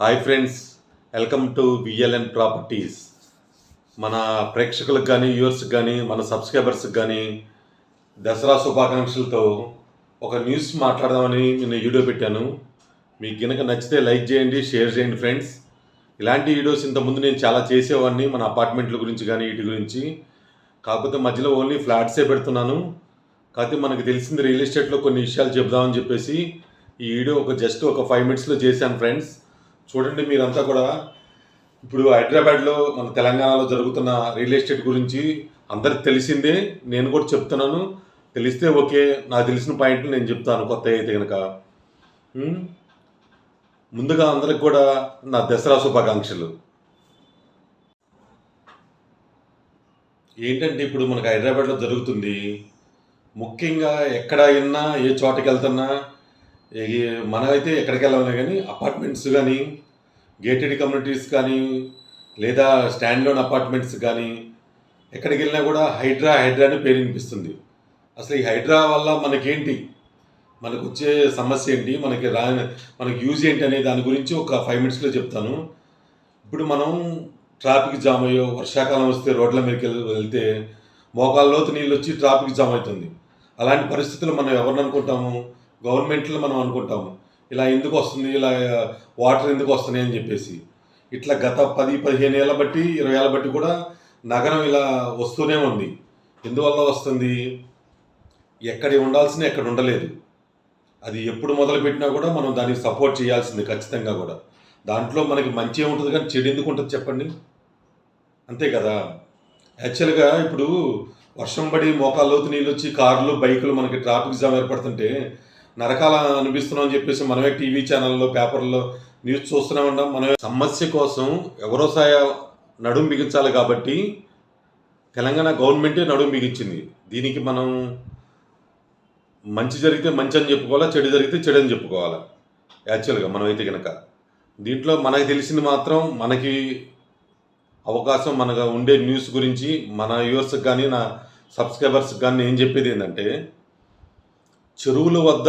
Hi friends welcome to VLN properties. మన ప్రేక్షకులకు కానీ వ్యూవర్స్కి కానీ మన సబ్స్క్రైబర్స్కి కానీ దసరా శుభాకాంక్షలతో ఒక న్యూస్ మాట్లాడదామని నేను వీడియో పెట్టాను. మీకు కనుక నచ్చితే లైక్ చేయండి షేర్ చేయండి ఫ్రెండ్స్. ఇలాంటి వీడియోస్ ఇంతకుముందు నేను చాలా చేసేవాడిని మన అపార్ట్మెంట్ల గురించి కానీ వీటి గురించి. కాకపోతే మధ్యలో ఓన్లీ ఫ్లాట్సే పెడుతున్నాను. కాకపోతే మనకు తెలిసింది రియల్ ఎస్టేట్లో కొన్ని విషయాలు చెప్దామని చెప్పేసి ఈ వీడియో ఒక జస్ట్ ఒక ఫైవ్ మినిట్స్లో చేశాను ఫ్రెండ్స్. చూడండి మీరంతా కూడా. ఇప్పుడు హైదరాబాద్లో మన తెలంగాణలో జరుగుతున్న రియల్ ఎస్టేట్ గురించి అందరికి తెలిసిందే నేను కూడా చెప్తున్నాను. తెలిస్తే ఓకే నాకు తెలిసిన పాయింట్లు నేను చెప్తాను కొత్త అయితే కనుక ముందుగా అందరికి కూడా నా దసరా శుభాకాంక్షలు. ఏంటంటే ఇప్పుడు మనకు హైదరాబాద్లో జరుగుతుంది ముఖ్యంగా ఎక్కడ అయినా ఏ చోటకి వెళ్తున్నా మనమైతే ఎక్కడికి వెళ్ళాలి కానీ అపార్ట్మెంట్స్ కానీ గేటెడ్ కమ్యూనిటీస్ కానీ లేదా స్టాండ్ లోన్ అపార్ట్మెంట్స్ కానీ ఎక్కడికి వెళ్ళినా కూడా హైడ్రా హైడ్రా అని పేరు వినిపిస్తుంది. అసలు ఈ హైడ్రా వల్ల మనకేంటి? మనకు వచ్చే సమస్య ఏంటి? మనకి రా మనకి యూజ్ ఏంటి అనే దాని గురించి ఒక ఫైవ్ మినిట్స్లో చెప్తాను. ఇప్పుడు మనం ట్రాఫిక్ జామ్ అయ్యో వర్షాకాలం వస్తే రోడ్ల మీదకి వెళ్తే మోకాళ్ళలోతు నీళ్ళు వచ్చి ట్రాఫిక్ జామ్ అవుతుంది. అలాంటి పరిస్థితులు మనం ఎవరిని అనుకుంటాము? గవర్నమెంట్లో మనం అనుకుంటాము ఇలా ఎందుకు వస్తుంది ఇలా వాటర్ ఎందుకు వస్తున్నాయి అని చెప్పేసి. ఇట్లా గత పది పదిహేను ఏళ్ళ బట్టి ఇరవై ఏళ్ళ బట్టి కూడా నగరం ఇలా వస్తూనే ఉంది. ఎందువల్ల వస్తుంది? ఎక్కడ ఉండాల్సిన ఎక్కడ ఉండలేదు. అది ఎప్పుడు మొదలుపెట్టినా కూడా మనం దానికి సపోర్ట్ చేయాల్సింది ఖచ్చితంగా కూడా. దాంట్లో మనకి మంచి ఉంటుంది కానీ చెడు ఎందుకు ఉంటుంది చెప్పండి? అంతే కదా. యాక్చువల్గా ఇప్పుడు వర్షం పడి మోకాల్లోతు నీళ్ళు వచ్చి కార్లు బైకులు మనకి ట్రాఫిక్ జామ్ ఏర్పడుతుంటే నరకాల అనిపిస్తున్నాం అని చెప్పేసి మనమే టీవీ ఛానల్లో పేపర్లో న్యూస్ చూస్తూనే ఉన్నాం మనమే సమస్య కోసం ఎవరో సాయ నడుం బిగించాలి కాబట్టి తెలంగాణ గవర్నమెంటే నడుం బిగించింది. దీనికి మనం మంచి జరిగితే మంచి అని చెప్పుకోవాలా చెడు జరిగితే చెడు అని చెప్పుకోవాలా? యాక్చువల్గా మనమైతే కనుక దీంట్లో మనకి తెలిసింది మాత్రం మనకి అవకాశం మనకు ఉండే న్యూస్ గురించి మన వ్యూవర్స్కి కానీ నా సబ్స్క్రైబర్స్కి కానీ నేను చెప్పేది ఏంటంటే చెరువుల వద్ద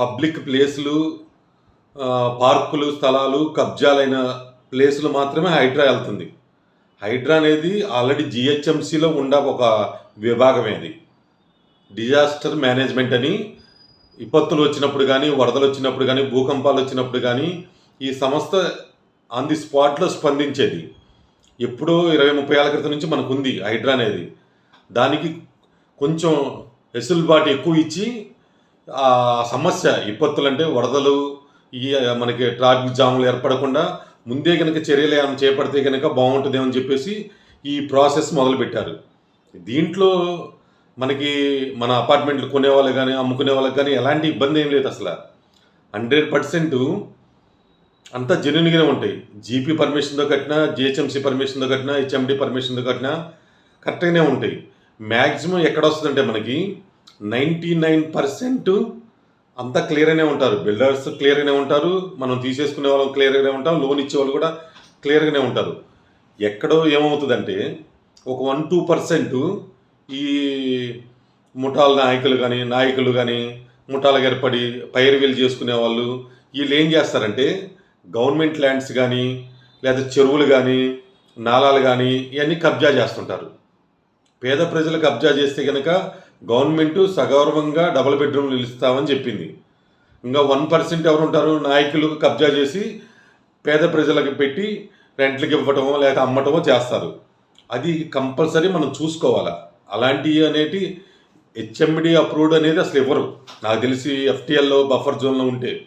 పబ్లిక్ ప్లేసులు పార్కులు స్థలాలు కబ్జాలైన ప్లేసులు మాత్రమే హైడ్రా వెళ్తుంది. హైడ్రా అనేది ఆల్రెడీ జిహెచ్ఎంసీలో ఉండ ఒక విభాగమే అది. డిజాస్టర్ మేనేజ్మెంట్ అని విపత్తులు వచ్చినప్పుడు కానీ వరదలు వచ్చినప్పుడు కానీ భూకంపాలు వచ్చినప్పుడు కానీ ఈ సంస్థ ఆన్ ది స్పాట్లో స్పందించేది. ఎప్పుడో ఇరవై ముప్పై ఏళ్ళ క్రితం నుంచి మనకు ఉంది హైడ్రా అనేది. దానికి కొంచెం వెసులుబాటు ఎక్కువ ఇచ్చి సమస్య విపత్తులు అంటే వరదలు ఈ మనకి ట్రాఫిక్ జాములు ఏర్పడకుండా ముందే కనుక చర్యలు ఏమైనా చేపడితే కనుక బాగుంటుందేమని చెప్పేసి ఈ ప్రాసెస్ మొదలుపెట్టారు. దీంట్లో మనకి మన అపార్ట్మెంట్లు కొనే వాళ్ళకి కానీ అమ్ముకునే వాళ్ళకి కానీ ఎలాంటి ఇబ్బంది ఏం లేదు అసలు. హండ్రెడ్ పర్సెంట్ అంతా జెన్యున్గానే ఉంటాయి. జీపీ పర్మిషన్తో కట్టినా జిహెచ్ఎంసీ పర్మిషన్తో కట్టినా హెచ్ఎండి పర్మిషన్తో కట్టినా కరెక్ట్గానే ఉంటాయి. మ్యాక్సిమం ఎక్కడ వస్తుందంటే మనకి నైంటీ నైన్ పర్సెంట్ అంతా క్లియర్గానే ఉంటారు. బిల్డర్స్ క్లియర్గానే ఉంటారు. మనం తీసేసుకునే వాళ్ళం క్లియర్గానే ఉంటాం. లోన్ ఇచ్చే వాళ్ళు కూడా క్లియర్గానే ఉంటారు. ఎక్కడో ఏమవుతుందంటే ఒక వన్ టూ పర్సెంట్ ఈ ముఠాల నాయకులు కానీ నాయకులు కానీ ముఠాలకు ఏర్పడి పైరువీలు చేసుకునే వాళ్ళు వీళ్ళు ఏం చేస్తారంటే గవర్నమెంట్ ల్యాండ్స్ కానీ లేదా చెరువులు కానీ నాలాలు కానీ ఇవన్నీ కబ్జా చేస్తుంటారు. పేద ప్రజలు కబ్జా చేస్తే కనుక గవర్నమెంట్ సగౌరవంగా డబుల్ బెడ్రూమ్లు ఇస్తామని చెప్పింది. ఇంకా వన్ పర్సెంట్ ఎవరు ఉంటారు? నాయకులు కబ్జా చేసి పేద ప్రజలకు పెట్టి రెంట్లకు ఇవ్వటమో లేక అమ్మటమో చేస్తారు. అది కంపల్సరీ మనం చూసుకోవాలి? అలాంటివి అనేటి హెచ్ఎండి అప్రూవ్డ్ అనేది అసలు ఇవ్వరు నాకు తెలిసి ఎఫ్టీఎల్లో బఫర్ జోన్లో ఉంటే.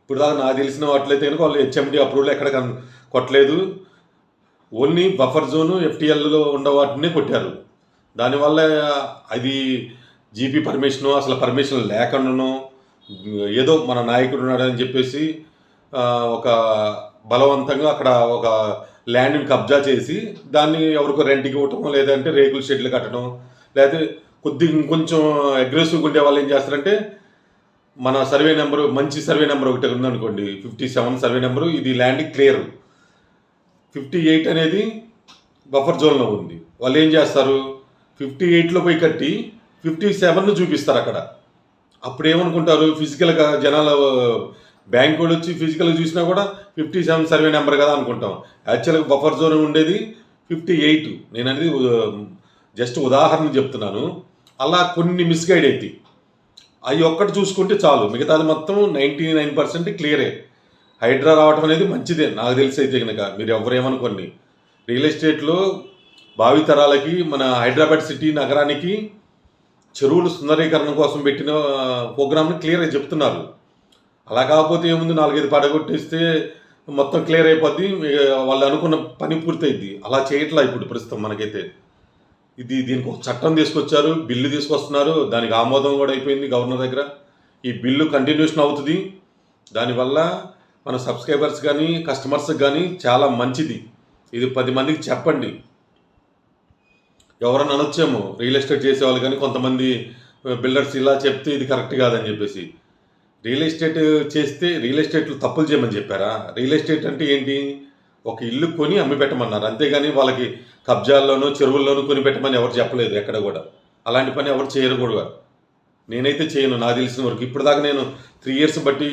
ఇప్పుడు దాకా నాకు తెలిసిన వాటిలైతే కనుక వాళ్ళు హెచ్ఎండి అప్రూవ్డ్ ఎక్కడ కొట్టలేదు. ఓన్లీ బఫర్ జోను ఎఫ్టీఎల్లో ఉన్న వాటిని కొట్టారు. దానివల్ల అది జీపీ పర్మిషను అసలు పర్మిషన్ లేకుండాను ఏదో మన నాయకుడు ఉన్నాడని చెప్పేసి ఒక బలవంతంగా అక్కడ ఒక ల్యాండ్ని కబ్జా చేసి దాన్ని ఎవరికో రెంట్కి ఇవ్వటం లేదంటే రేకుల షెడ్లు కట్టడం లేకపోతే కొద్ది ఇంకొంచెం అగ్రెసివ్గా ఉండే వాళ్ళు ఏం చేస్తారంటే మన సర్వే నెంబర్ మంచి సర్వే నెంబర్ ఒకటి ఉందనుకోండి ఫిఫ్టీ సెవెన్ సర్వే నెంబరు ఇది ల్యాండ్ క్లియర్. ఫిఫ్టీ ఎయిట్ అనేది బఫర్ జోన్లో ఉంది. వాళ్ళు ఏం చేస్తారు? ఫిఫ్టీ ఎయిట్లో పోయి కట్టి ఫిఫ్టీ సెవెన్ చూపిస్తారు అక్కడ. అప్పుడు ఏమనుకుంటారు ఫిజికల్గా జనాలు బ్యాంక్ వాళ్ళు వచ్చి ఫిజికల్గా చూసినా కూడా ఫిఫ్టీ సెవెన్ సర్వే నెంబర్ కదా అనుకుంటాం. యాక్చువల్గా బఫర్ జోన్ ఉండేది ఫిఫ్టీ ఎయిట్. నేను అనేది జస్ట్ ఉదాహరణ చెప్తున్నాను. అలా కొన్ని మిస్గైడ్ అవుతాయి అవి ఒక్కటి చూసుకుంటే చాలు. మిగతాది మొత్తం నైంటీ నైన్ పర్సెంట్ క్లియరే హైడ్రా రావటం అనేది మంచిదే నాకు తెలిసి అయితే కనుక మీరు ఎవరేమనుకోండి రియల్ ఎస్టేట్లో భావితరాలకి మన హైదరాబాద్ సిటీ నగరానికి చెరువులు సుందరీకరణ కోసం పెట్టిన ప్రోగ్రామ్ని క్లియర్గా చెప్తున్నారు. అలా కాకపోతే ఏముంది? నాలుగైదు పడగొట్టేస్తే మొత్తం క్లియర్ అయిపోద్ది. వాళ్ళు అనుకున్న పని పూర్తయింది అలా చేయట్లా ఇప్పుడు ప్రస్తుతం మనకైతే. ఇది దీనికి ఒక చట్టం తీసుకొచ్చారు. బిల్లు తీసుకొస్తున్నారు. దానికి ఆమోదం కూడా అయిపోయింది గవర్నర్ దగ్గర. ఈ బిల్లు కంటిన్యూషన్ అవుతుంది. దానివల్ల మన సబ్స్క్రైబర్స్ కానీ కస్టమర్స్ కానీ చాలా మంచిది. ఇది పది మందికి చెప్పండి. ఎవరన్నా అనొచ్చేమో. రియల్ ఎస్టేట్ చేసేవాళ్ళు కానీ కొంతమంది బిల్డర్స్ ఇలా చెప్తే ఇది కరెక్ట్ కాదని చెప్పేసి. రియల్ ఎస్టేట్ చేస్తే రియల్ ఎస్టేట్లు తప్పులు చేయమని చెప్పారా? రియల్ ఎస్టేట్ అంటే ఏంటి? ఒక ఇల్లు కొని అమ్మి పెట్టమన్నారు అంతేగాని వాళ్ళకి కబ్జాల్లోనూ చెరువుల్లోనూ కొని పెట్టమని ఎవరు చెప్పలేదు ఎక్కడ కూడా. అలాంటి పని ఎవరు చేయరు కూడా. నేనైతే చేయను. నాకు తెలిసిన వరకు ఇప్పుడు దాకా నేను త్రీ ఇయర్స్ బట్టి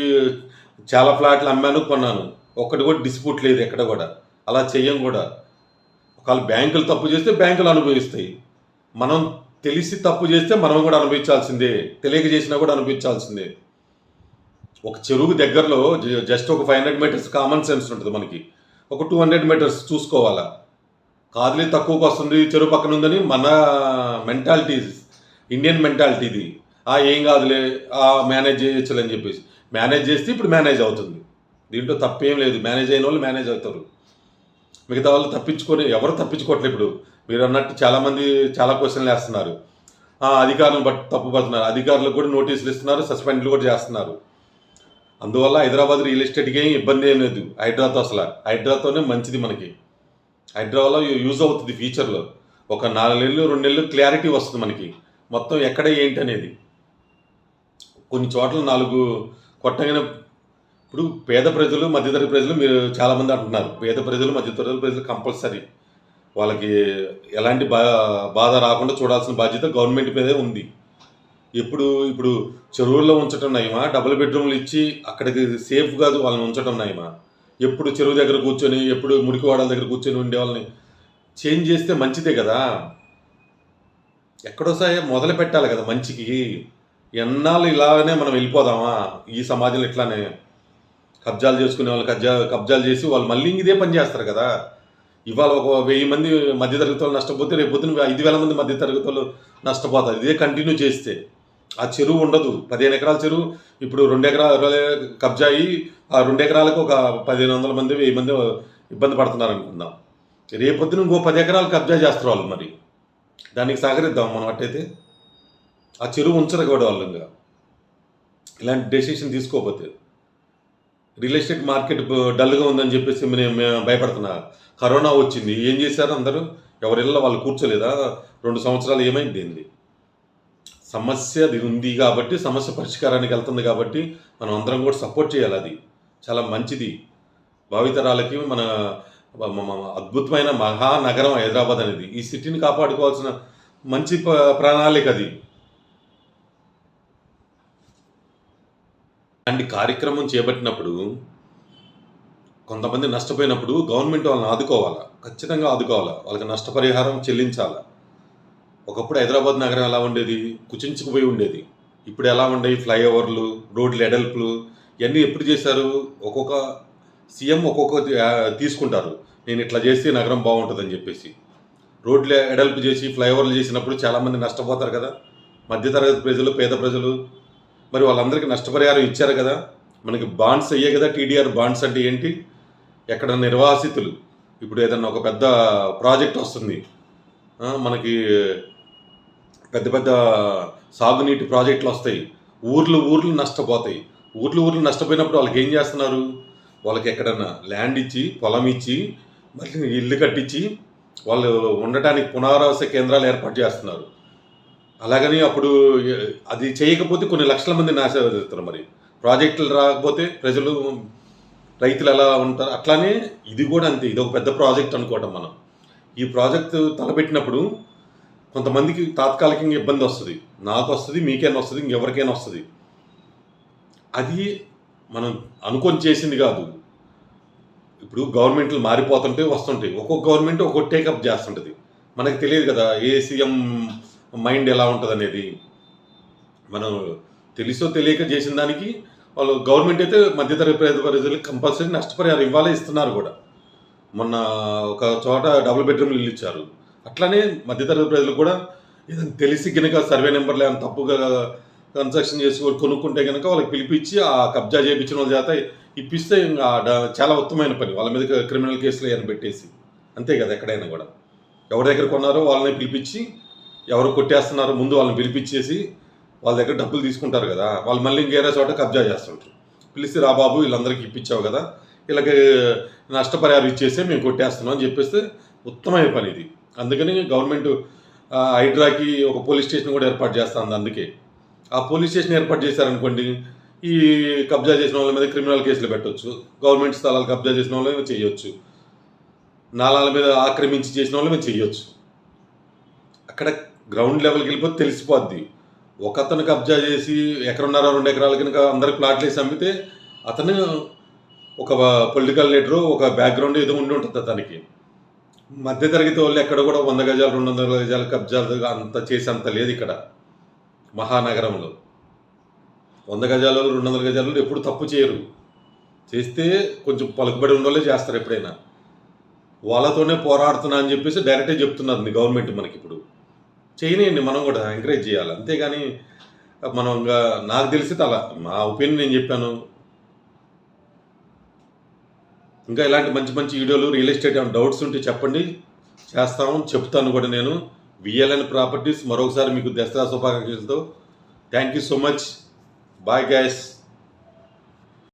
చాలా ఫ్లాట్లు అమ్మాను కొన్నాను. ఒక్కటి కూడా డిస్ప్యూట్ లేదు ఎక్కడ కూడా. అలా చెయ్యం కూడా. ఒకవేళ బ్యాంకులు తప్పు చేస్తే బ్యాంకులు అనుభవిస్తాయి. మనం తెలిసి తప్పు చేస్తే మనం కూడా అనుభవించాల్సిందే. తెలియక చేసినా కూడా అనుభవించాల్సిందే. ఒక చెరువు దగ్గరలో జస్ట్ ఒక five hundred metres common sense ఉంటుంది మనకి. ఒక టూ హండ్రెడ్ మీటర్స్ చూసుకోవాలా? కాదులే తక్కువకి వస్తుంది చెరువు పక్కన ఉందని మన మెంటాలిటీ ఇండియన్ మెంటాలిటీ ఇది ఆ ఏం కాదులే ఆ మేనేజ్ చేయొచ్చులే అని చెప్పేసి. మేనేజ్ చేస్తే ఇప్పుడు మేనేజ్ అవుతుంది. దీంట్లో తప్పేం లేదు. మేనేజ్ అయిన వాళ్ళు మేనేజ్ అవుతారు. మిగతా వాళ్ళు తప్పించుకొని ఎవరు తప్పించుకోవట్లేదు ఇప్పుడు. మీరు అన్నట్టు చాలామంది చాలా క్వశ్చన్లు వేస్తున్నారు. ఆ, అధికారులను బట్టి తప్పుపడుతున్నారు. అధికారులకు కూడా నోటీసులు ఇస్తున్నారు సస్పెండ్లు కూడా చేస్తున్నారు. అందువల్ల హైదరాబాద్ రియల్ ఎస్టేట్కి ఏం ఇబ్బంది ఏం లేదు. హైదరాబాద్ అసలు. హైదరాబాద్తోనే మంచిది మనకి. హైదరాబాద్లో యూజ్ అవుతుంది ఫ్యూచర్లో ఒక నాలుగు నెలలు రెండు నెలలు క్లారిటీ వస్తుంది మనకి. మొత్తం ఎక్కడ ఏంటి అనేది కొన్ని చోట్ల నాలుగు కొట్టగిన ఇప్పుడు పేద ప్రజలు మధ్యతరగతి ప్రజలు మీరు చాలామంది అంటున్నారు. పేద ప్రజలు మధ్యతరగతి ప్రజలు కంపల్సరీ. వాళ్ళకి ఎలాంటి బా బాధ రాకుండా చూడాల్సిన బాధ్యత గవర్నమెంట్ మీదే ఉంది. ఎప్పుడు ఇప్పుడు చెరువుల్లో ఉంచటం నయమా? డబుల్ బెడ్రూమ్లు ఇచ్చి అక్కడికి సేఫ్ కాదు వాళ్ళని ఉంచటం నయమా? ఎప్పుడు చెరువు దగ్గర కూర్చొని ఎప్పుడు మురికివాడల దగ్గర కూర్చొని ఉండే వాళ్ళని చేంజ్ చేస్తే మంచిదే కదా? ఎక్కడోసారి మొదలు పెట్టాలి కదా మంచికి. ఎన్నాళ్ళు ఇలానే మనం వెళ్ళిపోదామా? ఈ సమాజంలో ఇట్లానే కబ్జాలు చేసుకునే వాళ్ళు కబ్జా కబ్జాలు చేసి వాళ్ళు మళ్ళీ ఇదే పని చేస్తారు కదా. ఇవాళ ఒక వెయ్యి మంది మధ్యతరగతి వాళ్ళు నష్టపోతే రేపు పొద్దున ఐదు వేల మంది మధ్యతరగతి వాళ్ళు నష్టపోతారు. ఇదే కంటిన్యూ చేస్తే. ఆ చెరువు ఉండదు. పదిహేను ఎకరాల చెరువు. ఇప్పుడు రెండు ఎకరాల కబ్జా అయ్యి ఆ రెండు ఎకరాలకు ఒక పదిహేను వందల మంది వెయ్యి మంది ఇబ్బంది పడుతున్నారు అనుకుందాం. రేపొద్దున ఇంకో పది ఎకరాలు కబ్జా చేస్తారు వాళ్ళు మరి. దానికి సహకరిద్దాం మనం అట్టయితే. ఆ చెరువు ఉంచరు కూడా వాళ్ళు ఇంకా. ఇలాంటి డెసిషన్ తీసుకోకపోతే. రియల్ ఎస్టేట్ మార్కెట్ డల్గా ఉందని చెప్పేసి మేము భయపడుతున్నా కరోనా వచ్చింది. ఏం చేశారు అందరూ? ఎవరిళ్ళ వాళ్ళు కూర్చోలేదా? రెండు సంవత్సరాలు ఏమైంది ఏంది? సమస్య అది ఉంది కాబట్టి సమస్య పరిష్కారానికి వెళ్తుంది కాబట్టి మనం అందరం కూడా సపోర్ట్ చేయాలి అది. చాలా మంచిది. భావితరాలకి మన అద్భుతమైన మహానగరం హైదరాబాద్ అనేది. ఈ సిటీని కాపాడుకోవాల్సిన మంచి ప్రణాళిక అది. అలాంటి కార్యక్రమం చేపట్టినప్పుడు కొంతమంది నష్టపోయినప్పుడు గవర్నమెంట్ వాళ్ళని ఆదుకోవాలా? ఖచ్చితంగా ఆదుకోవాలా? వాళ్ళకి నష్టపరిహారం చెల్లించాలా? ఒకప్పుడు హైదరాబాద్ నగరం ఎలా ఉండేది? కుచించుకుపోయి ఉండేది. ఇప్పుడు ఎలా ఉండేవి ఫ్లైఓవర్లు రోడ్లు ఎడల్పులు ఇవన్నీ ఎప్పుడు చేశారు? ఒక్కొక్క సీఎం ఒక్కొక్క తీసుకుంటారు. నేను ఇట్లా చేస్తే నగరం బాగుంటుందని చెప్పేసి. రోడ్లు ఎడల్పు చేసి ఫ్లైఓవర్లు చేసినప్పుడు చాలామంది నష్టపోతారు కదా? మధ్యతరగతి ప్రజలు పేద ప్రజలు మరి వాళ్ళందరికీ నష్టపరిహారం ఇచ్చారు కదా. మనకి బాండ్స్ అయ్యే కదా టీడీఆర్ బాండ్స్ అంటే ఏంటి? ఎక్కడ నిర్వాసితులు. ఇప్పుడు ఏదన్నా ఒక పెద్ద ప్రాజెక్ట్ వస్తుంది. మనకి పెద్ద పెద్ద సాగునీటి ప్రాజెక్టులు వస్తాయి. ఊర్లు ఊర్లు నష్టపోతాయి. ఊర్లు ఊర్లు నష్టపోయినప్పుడు వాళ్ళకి ఏం చేస్తున్నారు? వాళ్ళకి ఎక్కడన్నా ల్యాండ్ ఇచ్చి పొలం ఇచ్చి మళ్ళీ ఇల్లు కట్టించి వాళ్ళు ఉండటానికి పునరావాస కేంద్రాలు ఏర్పాటు చేస్తున్నారు. అలాగని అప్పుడు అది చేయకపోతే కొన్ని లక్షల మంది నాశనం మరి. ప్రాజెక్టులు రాకపోతే ప్రజలు రైతులు ఎలా ఉంటారు. అట్లానే ఇది కూడా అంతే. ఇది ఒక పెద్ద ప్రాజెక్ట్ అనుకోవటం మనం. ఈ ప్రాజెక్టు తలపెట్టినప్పుడు కొంతమందికి తాత్కాలికంగా ఇబ్బంది వస్తుంది. నాకు వస్తుంది మీకైనా వస్తుంది ఇంకెవరికైనా వస్తుంది. అది మనం అనుకొని చేసింది కాదు. ఇప్పుడు గవర్నమెంట్లు మారిపోతుంటే వస్తుంటాయి. ఒక్కొక్క గవర్నమెంట్ ఒక్కొక్క టేకప్ చేస్తుంటుంది. మనకు తెలియదు కదా ఏ సీఎం మైండ్ ఎలా ఉంటుంది అనేది మనం తెలుసో తెలియక చేసిన దానికి వాళ్ళు గవర్నమెంట్ అయితే మధ్యతరగతి ప్రజలకు కంపల్సరీ నష్టపరిహారం ఇవ్వాలే ఇస్తున్నారు కూడా. మొన్న ఒక చోట డబుల్ బెడ్రూమ్ ఇల్లు ఇచ్చారు అట్లానే మధ్యతరగతి ప్రజలు కూడా ఏదైనా తెలిసి కనుక సర్వే నెంబర్లు ఏమైనా తప్పుగా కన్స్ట్రక్షన్ చేసి వాళ్ళు కొనుక్కుంటే కనుక వాళ్ళకి పిలిపించి ఆ కబ్జా చేయించిన వాళ్ళ చేత ఇప్పిస్తే ఇంకా చాలా ఉత్తమమైన పని. వాళ్ళ మీద క్రిమినల్ కేసులు ఏమైనా పెట్టేసి అంతే కదా ఎక్కడైనా కూడా. ఎవరి దగ్గర కొన్నారో వాళ్ళని పిలిపించి ఎవరు కొట్టేస్తున్నారు ముందు వాళ్ళని పిలిపించేసి వాళ్ళ దగ్గర డబ్బులు తీసుకుంటారు కదా వాళ్ళు మళ్ళీ ఇంకేరే చోట కబ్జా చేస్తుంటారు. పిలిస్తే రా బాబు వీళ్ళందరికీ ఇప్పించావు కదా వీళ్ళకి నష్టపరిహారం ఇచ్చేస్తే మేము కొట్టేస్తున్నాం అని చెప్పేస్తే ఉత్తమమైన పని ఇది. అందుకని గవర్నమెంట్ హైడ్రాకి ఒక పోలీస్ స్టేషన్ కూడా ఏర్పాటు చేస్తుంది అందుకే. ఆ పోలీస్ స్టేషన్ ఏర్పాటు చేశారనుకోండి ఈ కబ్జా చేసిన వాళ్ళ మీద క్రిమినల్ కేసులు పెట్టొచ్చు గవర్నమెంట్ స్థలాలు కబ్జా చేసిన వాళ్ళ మీద చేయొచ్చు నాలాల మీద ఆక్రమించి చేసిన వాళ్ళ మీద చేయొచ్చు. అక్కడ గ్రౌండ్ లెవెల్కి వెళ్ళిపోతే తెలిసిపోద్ది. ఒక అతను కబ్జా చేసి ఎకరన్నర రెండు ఎకరాల కనుక అందరికి ప్లాట్లు వేసి అమ్మితే అతను ఒక పొలిటికల్ లీడరు ఒక బ్యాక్గ్రౌండ్ ఏదో ఉండి ఉంటుంది అతనికి. మధ్యతరగతి వాళ్ళు ఎక్కడ కూడా వంద గజాలు రెండు వందల గజాలు కబ్జాలు అంత చేసి అంత లేదు ఇక్కడ మహానగరంలో. వంద గజాలు రెండు వందల గజాలు ఎప్పుడు తప్పు చేయరు. చేస్తే కొంచెం పలుకుబడి ఉన్న చేస్తారు ఎప్పుడైనా. వాళ్ళతోనే పోరాడుతున్నా అని చెప్పేసి డైరెక్టే చెప్తున్నారు గవర్నమెంట్ మనకి ఇప్పుడు చేయనియండి మనం కూడా ఎంకరేజ్ చేయాలి. అంతేగాని మనం ఇంకా నాకు తెలిసి అలా మా ఒపీనియన్ నేను చెప్పాను. ఇంకా ఇలాంటి మంచి మంచి వీడియోలు రియల్ ఎస్టేట్ ఏమైనా డౌట్స్ ఉంటే చెప్పండి. చేస్తాము చెప్తాను కూడా నేను. విఎల్ఎన్ ప్రాపర్టీస్ మరొకసారి మీకు Dasara శుభాకాంక్షలతో. Thank you so much bye guys